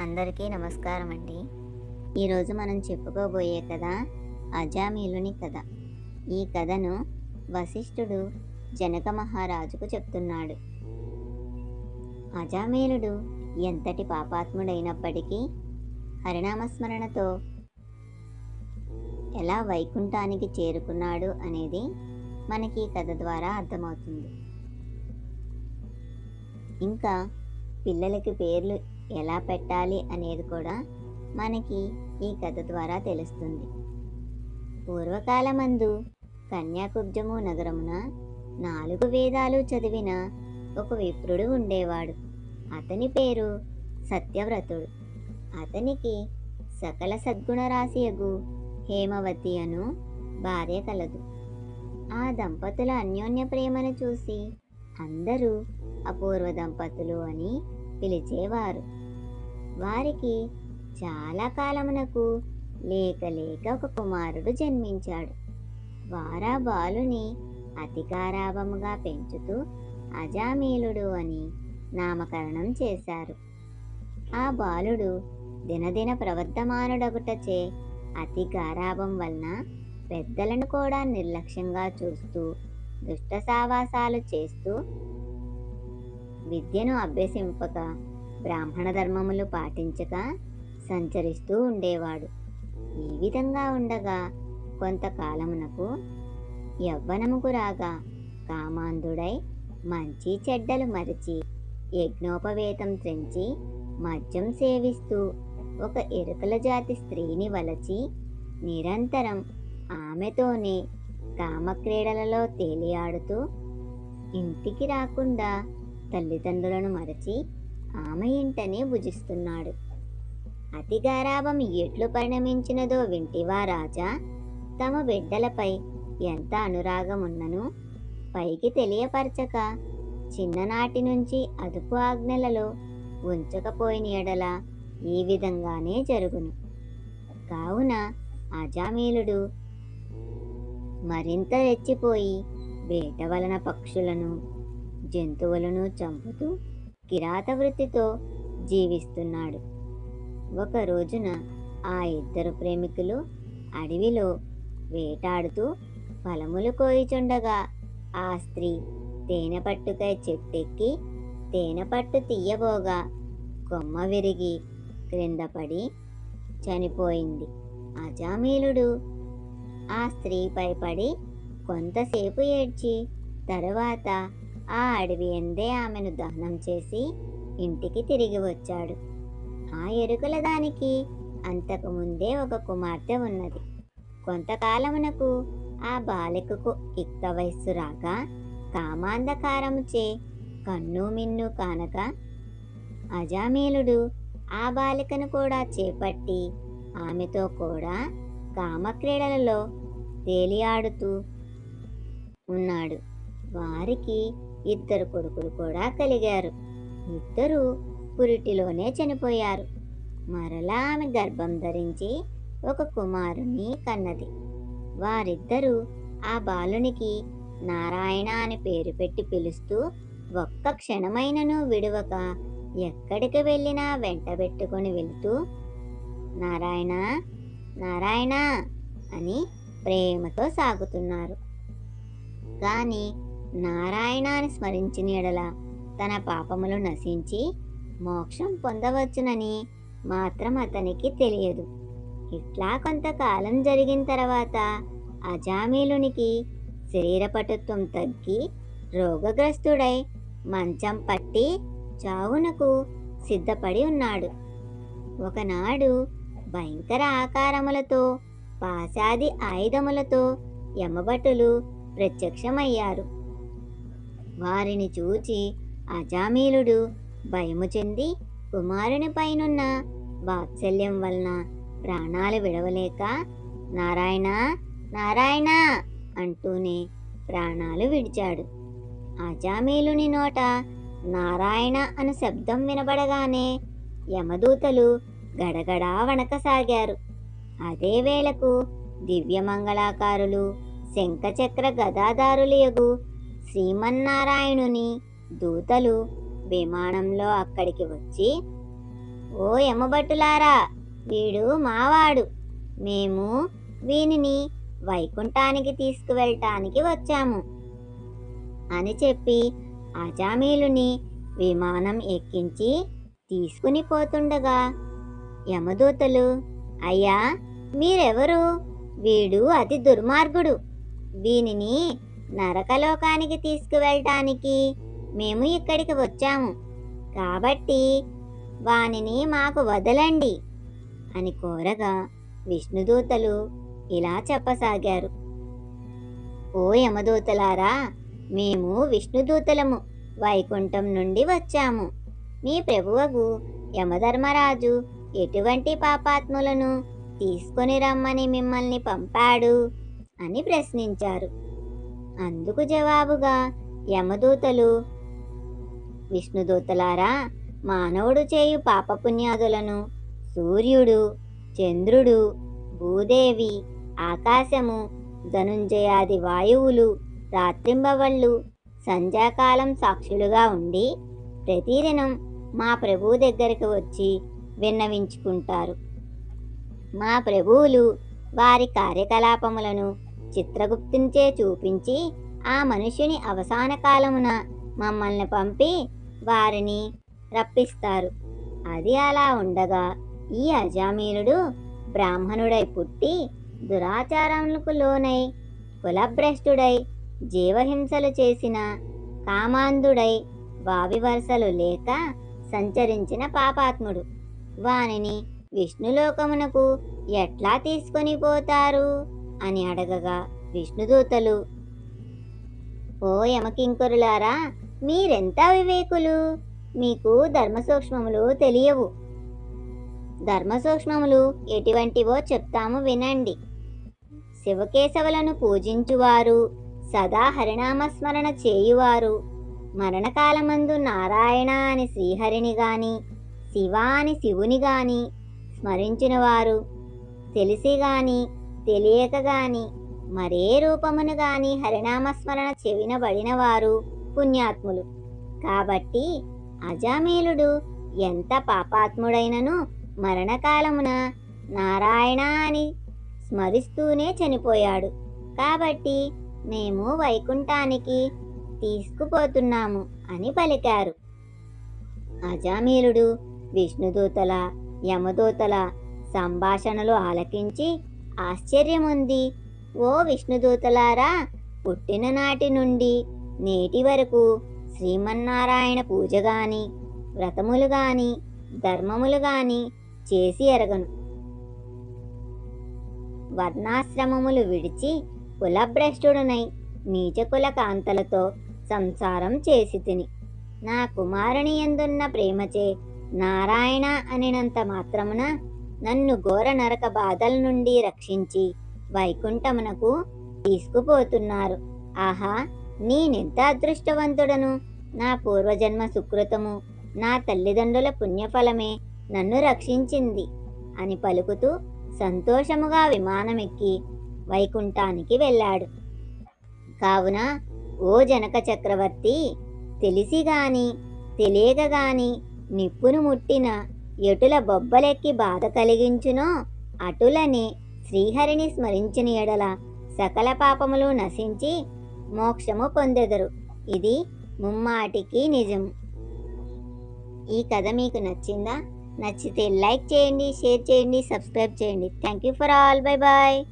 అందరికీ నమస్కారం అండి. ఈరోజు మనం చెప్పుకోబోయే కథ అజామీలుని కథ. ఈ కథను వశిష్ఠుడు జనక మహారాజుకు చెప్తున్నాడు. అజామీలుడు ఎంతటి పాపాత్ముడైనప్పటికీ హరినామస్మరణతో ఎలా వైకుంఠానికి చేరుకున్నాడు అనేది మనకి ఈ కథ ద్వారా అర్థమవుతుంది. ఇంకా పిల్లలకి పేర్లు ఎలా పెట్టాలి అనేది కూడా మనకి ఈ కథ ద్వారా తెలుస్తుంది. పూర్వకాలమందు కన్యాకుబ్జము నగరమున నాలుగు వేదాలు చదివిన ఒక విప్రుడు ఉండేవాడు. అతని పేరు సత్యవ్రతుడు. అతనికి సకల సద్గుణరాశియగు హేమవతి అను భార్య కలదు. ఆ దంపతుల అన్యోన్య ప్రేమను చూసి అందరూ అపూర్వ దంపతులు అని పిలిచేవారు. వారికి చాలా కాలమునకు లేక లేక ఒక కుమారుడు జన్మించాడు. వారా బాలుని అతికారాభముగా పెంచుతూ అజామీలుడు అని నామకరణం చేశారు. ఆ బాలుడు దినదిన ప్రవర్ధమానుడగుటచే అతి గారాభం వలన పెద్దలను కూడా నిర్లక్ష్యంగా చూస్తూ దుష్ట సావాసాలు చేస్తూ విద్యను అభ్యసింపక బ్రాహ్మణ ధర్మములు పాటించక సంచరిస్తూ ఉండేవాడు. ఈ విధంగా ఉండగా కొంతకాలమునకు యవ్వనముకు రాగా కామాంధుడై మంచి చెడ్డలు మరిచి యజ్ఞోపవేతం త్రెంచి మద్యం సేవిస్తూ ఒక ఎరుకల జాతి స్త్రీని వలచి నిరంతరం ఆమెతోనే కామక్రీడలలో తేలియాడుతూ ఇంటికి రాకుండా తల్లిదండ్రులను మరచి ఆమె ఇంటనే భుజిస్తున్నాడు. అతి గారాభం ఎట్లు పరిణమించినదో వింటివా రాజా! తమ బిడ్డలపై ఎంత అనురాగమున్నను పైకి తెలియపరచక చిన్ననాటి నుంచి అదుపు ఆజ్ఞలలో ఉంచకపోయిన ఎడల ఈ విధంగానే జరుగును. కావున అజామీలుడు మరింత రెచ్చిపోయి వేట వలన పక్షులను జంతువులను చంపుతూ కిరాత వృత్తితో జీవిస్తున్నాడు. ఒక రోజున ఆ ఇద్దరు ప్రేమికులు అడవిలో వేటాడుతూ ఫలములు కోయిచుండగా ఆ స్త్రీ తేనె పట్టుకై చెట్టెక్కి తేనె పట్టు తీయబోగా కొమ్మ విరిగి క్రింద పడి చనిపోయింది. అజామీలుడు ఆ స్త్రీపై పడి కొంతసేపు ఏడ్చి తరువాత ఆ అడవి ఎందే ఆమెను దహనం చేసి ఇంటికి తిరిగి వచ్చాడు. ఆ ఎరుకల దానికి అంతకు ముందే ఒక కుమార్తె ఉన్నది. కొంతకాలమునకు ఆ బాలికకు ఇక్క వయస్సు రాగా కామాంధకారముచే కన్ను మిన్ను కానక అజామీలుడు ఆ బాలికను కూడా చేపట్టి ఆమెతో కూడా కామక్రీడలలో తేలియాడుతూ ఉన్నాడు. వారికి ఇద్దరు కొడుకులు కూడా కలిగారు. ఇద్దరు పురిటిలోనే చనిపోయారు. మరలా ఆమె గర్భం ధరించి ఒక కుమారుని కన్నది. వారిద్దరూ ఆ బాలునికి నారాయణ అని పేరు పెట్టి పిలుస్తూ ఒక్క క్షణమైనను విడువక ఎక్కడికి వెళ్ళినా వెంట పెట్టుకొని వెళుతూ నారాయణ నారాయణ అని ప్రేమతో సాగుతున్నారు. కానీ నారాయణాన్ని స్మరించిన ఎడల తన పాపములు నశించి మోక్షం పొందవచ్చునని మాత్రం అతనికి తెలియదు. ఇట్లా కొంతకాలం జరిగిన తర్వాత అజామీలునికి శరీరపటుత్వం తగ్గి రోగగ్రస్తుడై మంచం పట్టి చావునకు సిద్ధపడి ఉన్నాడు. ఒకనాడు భయంకర ఆకారములతో పాశాది ఆయుధములతో యమభటులు ప్రత్యక్షమయ్యారు. వారిని చూచి అజామీలుడు భయము చెంది కుమారుని పైనున్న వాత్సల్యం వలన ప్రాణాలు విడవలేక నారాయణ నారాయణ అంటూనే ప్రాణాలు విడిచాడు. అజామీలుని నోట నారాయణ అను శబ్దం వినబడగానే యమదూతలు గడగడా వణకసాగారు. అదే వేళకు దివ్యమంగళాకారులు శంఖచక్ర గదాదారులయగు శ్రీమన్నారాయణుని దూతలు విమానంలో అక్కడికి వచ్చి ఓ యమభట్టులారా వీడు మావాడు. మేము వీనిని వైకుంఠానికి తీసుకువెళ్ళటానికి వచ్చాము అని చెప్పి అజామీలుని విమానం ఎక్కించి తీసుకుని పోతుండగా యమదూతలు అయ్యా మీరెవరు? వీడు అతి దుర్మార్గుడు. వీనిని నరకలోకానికి తీసుకువెళ్ళటానికి మేము ఇక్కడికి వచ్చాము. కాబట్టి వానిని మాకు వదలండి అని కోరగా విష్ణుదూతలు ఇలా చెప్పసాగారు. ఓ యమదూతలారా మేము విష్ణుదూతలము. వైకుంఠం నుండి వచ్చాము. మీ ప్రభువగు యమధర్మరాజు ఎటువంటి పాపాత్ములను తీసుకొని రమ్మని మిమ్మల్ని పంపాడు? అని ప్రశ్నించారు. అందుకు జవాబుగా యమదూతలు విష్ణుదూతలారా మానవుడు చేయు పాపపుణ్యాదులను సూర్యుడు చంద్రుడు భూదేవి ఆకాశము ధనుంజయాది వాయువులు రాత్రింబవళ్ళు సంధ్యాకాలం సాక్షులుగా ఉండి ప్రతిదినం మా ప్రభువు దగ్గరికి వచ్చి విన్నవించుకుంటారు. మా ప్రభువులు వారి కార్యకలాపములను చిత్రగుప్తుంచే చూపించి ఆ మనుషుని అవసాన కాలమున మమ్మల్ని పంపి వారిని రప్పిస్తారు. అది అలా ఉండగా ఈ అజామీనుడు బ్రాహ్మణుడై పుట్టి దురాచారములకు లోనై కులభ్రష్టుడై జీవహింసలు చేసిన కామాంధుడై వావివరసలు లేక సంచరించిన పాపాత్ముడు. వానిని విష్ణులోకమునకు ఎట్లా తీసుకొని పోతారు? అని అడగగా విష్ణుదూతలు. ఓ యమకింకరులారా మీరెంత వివేకులు మీకు ధర్మసూక్ష్మములు తెలియవు. ధర్మ సూక్ష్మములు ఎటువంటివో చెప్తాము వినండి. శివకేశవులను పూజించువారు సదా హరినామస్మరణ చేయువారు. మరణకాలమందు నారాయణ అని శ్రీహరిని గాని శివ అని శివుని గాని స్మరించినవారు. తెలిసి గాని తెలియక గాని మరే రూపమును గాని హరినామస్మరణ చెవినబడిన వారు పుణ్యాత్ములు. కాబట్టి అజామేలుడు ఎంత పాపాత్ముడైనను మరణకాలమున నారాయణ అని స్మరిస్తూనే చనిపోయాడు. కాబట్టి మేము వైకుంఠానికి తీసుకుపోతున్నాము అని పలికారు. అజామీలుడు విష్ణుదూతల యమదూతల సంభాషణలు ఆలకించి ఆశ్చర్యముంది. ఓ విష్ణుదూతలారా పుట్టిన నాటి నుండి నేటి వరకు శ్రీమన్నారాయణ పూజ గాని వ్రతములు గాని ధర్మములు గాని చేసి ఎరగను. వర్ణాశ్రమములు విడిచి కులభ్రష్టుడనై నీచకుల కాంతలతో సంసారం చేసి తిని నా కుమారుని ఎందున్న ప్రేమచే నారాయణ అనినంత మాత్రమున నన్ను ఘోర నరక బాధల నుండి రక్షించి వైకుంఠమునకు తీసుకుపోతున్నారు. ఆహా నేనెంత అదృష్టవంతుడను? నా పూర్వజన్మ సుకృతము నా తల్లిదండ్రుల పుణ్యఫలమే నన్ను రక్షించింది అని పలుకుతూ సంతోషముగా విమానమెక్కి వైకుంఠానికి వెళ్ళాడు. కావున ఓ జనక చక్రవర్తి తెలిసి గాని తెలియక నిప్పును ముట్టిన ఎటుల బొబ్బలెక్కి బాధ కలిగించునో అటులనే శ్రీహరిని స్మరించిన ఎడల సకల పాపములు నశించి మోక్షము పొందెదరు. ఇది ముమ్మాటికి నిజం. ఈ కథ మీకు నచ్చిందా? నచ్చితే లైక్ చేయండి షేర్ చేయండి సబ్స్క్రైబ్ చేయండి. Thank you for all. Bye bye